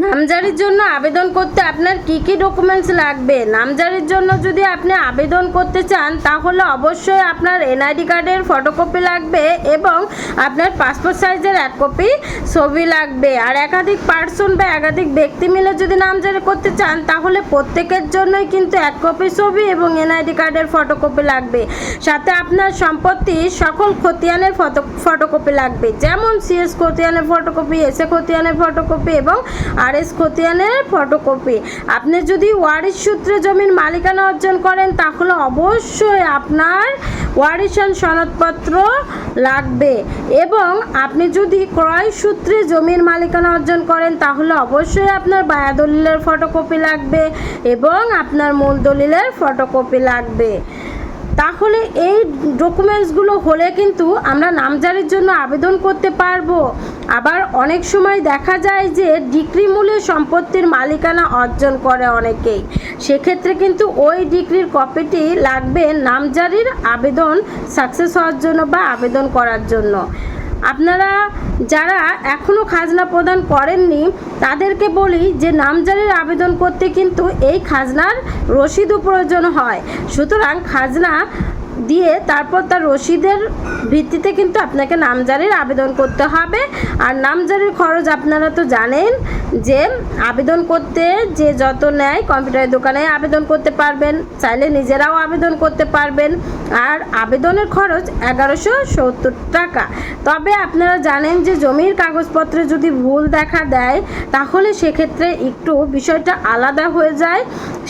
নামজারির জন্য আবেদন করতে আপনার কি কি ডকুমেন্টস লাগবে? নামজারির জন্য যদি আপনি আবেদন করতে চান, তাহলে অবশ্যই আপনার এনআইডি কার্ডের ফটোকপি লাগবে এবং আপনার পাসপোর্ট সাইজের এক কপি ছবি লাগবে। আর একাধিক পার্সন বা একাধিক ব্যক্তি মিলে যদি নামজারি করতে চান, তাহলে প্রত্যেকের জন্যই কিন্তু এক কপি ছবি এবং এনআইডি কার্ডের ফটোকপি লাগবে। সাথে আপনার সম্পত্তির সকল খতিয়ানের ফটো ফটোকপি লাগবে। যেমন সিএস খতিয়ানের ফটোকপি এসএ খতিয়ানের ফটোকপি এবং আর এস খতিয়ানের ফটোকপি আপনি যদি ওয়ারিশ সূত্রে জমির মালিকানা অর্জন করেন, তাহলে অবশ্যই আপনার ওয়ারিশন সনদপত্র লাগবে। এবং আপনি যদি ক্রয় সূত্রে জমির মালিকানা অর্জন করেন, তাহলে অবশ্যই আপনার বায়া দলিলের ফটোকপি লাগবে এবং আপনার মূল দলিলের ফটোকপি লাগবে। তাহলে এই ডকুমেন্টসগুলো হলে কিন্তু আমরা নামজারির জন্য আবেদন করতে পারব। আবার অনেক সময় দেখা যায় যে ডিগ্রি মূল্যে সম্পত্তির মালিকানা অর্জন করে অনেকেই। সেক্ষেত্রে কিন্তু ওই ডিগ্রির কপিটি লাগবে নামজারির আবেদন সাকসেস হওয়ার জন্য বা আবেদন করার জন্য। আপনারা যারা এখনও খাজনা প্রদান করেননি, তাদেরকে বলি যে নামজারির আবেদন করতে কিন্তু এই খাজনার রসিদও প্রয়োজন হয়। সুতরাং খাজনা দিয়ে তারপর তার রসিদের ভিত্তিতে কিন্তু আপনাকে নামজারির আবেদন করতে হবে। আর নামজারির খরচ আপনারা তো জানেন যে আবেদন করতে যে যত নেয় কম্পিউটারের দোকানে আবেদন করতে পারবেন, চাইলে নিজেরাও আবেদন করতে পারবেন। আর আবেদনের খরচ এগারোশো সত্তর টাকা। তবে আপনারা জানেন যে জমির কাগজপত্রে যদি ভুল দেখা দেয়, তাহলে সেক্ষেত্রে একটু বিষয়টা আলাদা হয়ে যায়।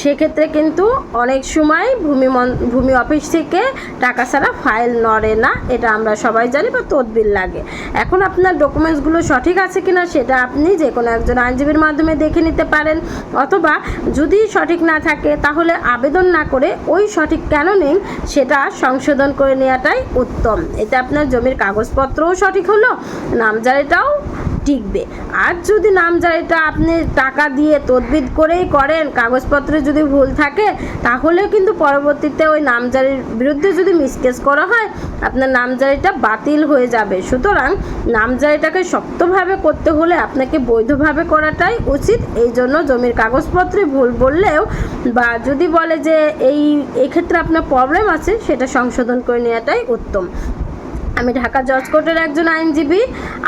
সেক্ষেত্রে কিন্তু অনেক সময় ভূমি ভূমি অফিস থেকে টাকা ছাড়া ফাইল নড়ে না। এটা আমরা সবাই জানি বা তদবির লাগে। এখন আপনার ডকুমেন্টসগুলো সঠিক আছে কিনা, সেটা আপনি যে কোনো একজন আইনজীবীর মাধ্যমে দেখে নিতে পারেন। অথবা যদি সঠিক না থাকে, তাহলে আবেদন না করে ওই সঠিক কেন নেই সেটা সংশোধন করে নেওয়াটাই উত্তম। এতে আপনার জমির কাগজপত্রও সঠিক হলো, নামজারিটাও টিকবে। আর যদি নামজারিটা আপনি টাকা দিয়ে তদবিদ করেই করেন, কাগজপত্রে যদি ভুল থাকে তাহলে কিন্তু পরবর্তীতে ওই নামজারির বিরুদ্ধে যদি মিসকেস করা হয়, আপনার নামজারিটা বাতিল হয়ে যাবে। সুতরাং নামজারিটাকে শক্তভাবে করতে হলে আপনাকে বৈধভাবে করাটাই উচিত। এই জন্য জমির কাগজপত্রে ভুল বললেও বা যদি বলে যে এই, এক্ষেত্রে আপনার প্রবলেম আছে, সেটা সংশোধন করে নেওয়াটাই উত্তম। আমি ঢাকা জজ কোর্টের একজন আইনজীবী।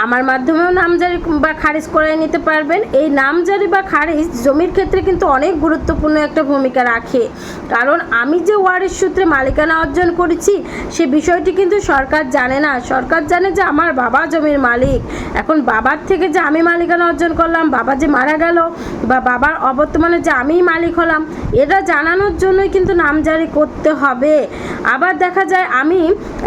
আমার মাধ্যমেও নামজারি বা খারিজ করাই নিতে পারবেন। এই নামজারি বা খারিজ জমির ক্ষেত্রে কিন্তু অনেক গুরুত্বপূর্ণ একটা ভূমিকা রাখে। কারণ আমি যে ওয়ারিশ সূত্রে মালিকানা অর্জন করেছি, সে বিষয়টি কিন্তু সরকার জানে না। সরকার জানে যে আমার বাবা জমির মালিক। এখন বাবার থেকে যে আমি মালিকানা অর্জন করলাম, বাবা যে মারা গেল বা বাবার অবর্তমানে যে আমিই মালিক হলাম, এটা জানানোর জন্যই কিন্তু নামজারি করতে হবে। আবার দেখা যায় আমি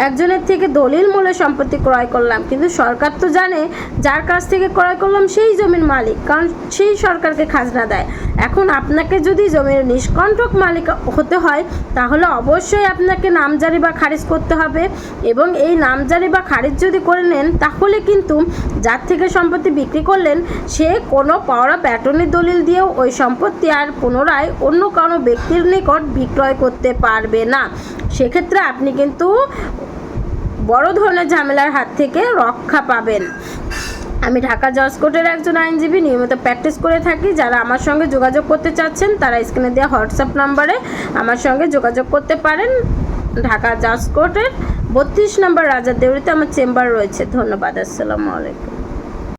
একজনের থেকে দলিল মূল্যে সম্পত্তি ক্রয় করলাম। কিন্তু সরকার তো জানে, যার কাছ থেকে ক্রয় করলাম সেই জমির মালিক, কারণ সেই সরকারকে খাজনা দেয়। এখন আপনাকে যদি জমির নিষ্কণ্ঠক মালিক হতে হয়, তাহলে অবশ্যই আপনাকে নামজারি বা খারিজ করতে হবে। এবং এই নামজারি বা খারিজ যদি করে নেন, তাহলে কিন্তু যার থেকে সম্পত্তি বিক্রি করলেন, সে কোনো পাওয়া প্যাটর্নের দলিল দিয়েও ওই সম্পত্তি আর পুনরায় অন্য কোনো ব্যক্তির নিকট বিক্রয় করতে পারবে না। সেক্ষেত্রে আপনি কিন্তু বড় ধরনের ঝামেলার হাত থেকে রক্ষা পাবেন। আমি ঢাকা জজ কোর্টের একজন আইনজীবী, নিয়মিত প্র্যাকটিস করে থাকি। যারা আমার সঙ্গে যোগাযোগ করতে চাচ্ছেন, তারা স্ক্রিনে দেওয়া হোয়াটসঅ্যাপ নাম্বারে আমার সঙ্গে যোগাযোগ করতে পারেন। ঢাকা জজ কোর্টের বত্রিশ নম্বর রাজা দেউরিতে আমার চেম্বার রয়েছে। ধন্যবাদ, আসসালামু আলাইকুম।